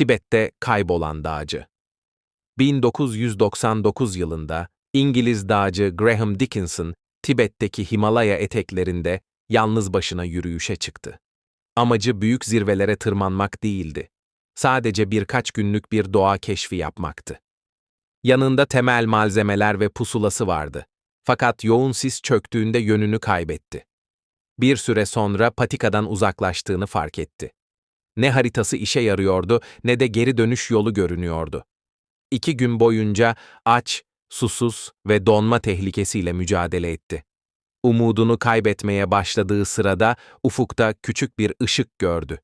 Tibet'te kaybolan dağcı. 1999 yılında İngiliz dağcı Graham Dickinson, Tibet'teki Himalaya eteklerinde yalnız başına yürüyüşe çıktı. Amacı büyük zirvelere tırmanmak değildi. Sadece birkaç günlük bir doğa keşfi yapmaktı. Yanında temel malzemeler ve pusulası vardı. Fakat yoğun sis çöktüğünde yönünü kaybetti. Bir süre sonra patikadan uzaklaştığını fark etti. Ne haritası işe yarıyordu ne de geri dönüş yolu görünüyordu. İki gün boyunca aç, susuz ve donma tehlikesiyle mücadele etti. Umudunu kaybetmeye başladığı sırada ufukta küçük bir ışık gördü.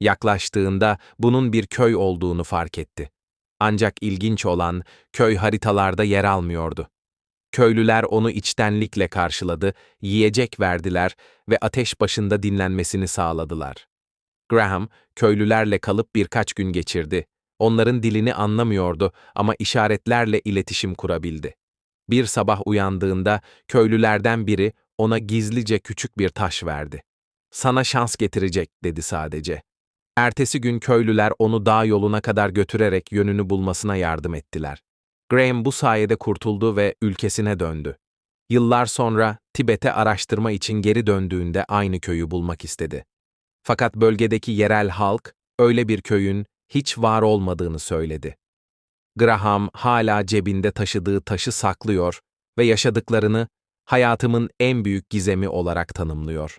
Yaklaştığında bunun bir köy olduğunu fark etti. Ancak ilginç olan köy haritalarda yer almıyordu. Köylüler onu içtenlikle karşıladı, yiyecek verdiler ve ateş başında dinlenmesini sağladılar. Graham, köylülerle kalıp birkaç gün geçirdi. Onların dilini anlamıyordu ama işaretlerle iletişim kurabildi. Bir sabah uyandığında köylülerden biri ona gizlice küçük bir taş verdi. Sana şans getirecek dedi sadece. Ertesi gün köylüler onu dağ yoluna kadar götürerek yönünü bulmasına yardım ettiler. Graham bu sayede kurtuldu ve ülkesine döndü. Yıllar sonra Tibet'e araştırma için geri döndüğünde aynı köyü bulmak istedi. Fakat bölgedeki yerel halk öyle bir köyün hiç var olmadığını söyledi. Graham hala cebinde taşıdığı taşı saklıyor ve yaşadıklarını hayatımın en büyük gizemi olarak tanımlıyor.